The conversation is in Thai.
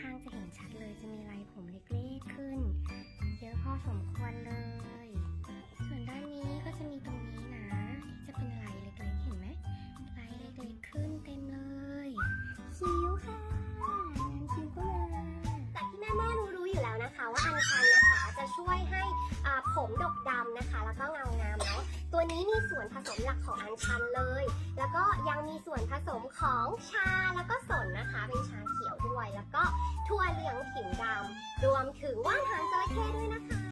ข้างๆจะเห็นชัดเลยจะมีลายผมเล็กๆขึ้น เยอะพอสมควรเลย ส่วนด้านนี้ก็จะมีตรงนี้นะที่จะเป็นลายเล็กๆเห็นไหมลายเล็กๆขึ้นเต็มเลยคิ้วค่ะงานคิ้วก็มาจากที่แม่แม่รู้รู้ๆอยู่แล้วนะคะ ว่าอัญชันนะคะจะช่วยให้อ่าผมดกดำนะคะ แล้วก็เงางามเนาะตัวนี้มีส่วนผสมหลักของอัญชันเลย แล้วก็ยังมีส่วนผสมของชาแล้วก็สนนะคะเป็น ผิวดำรวมถึงว่านหางจระเข้ด้วยนะคะ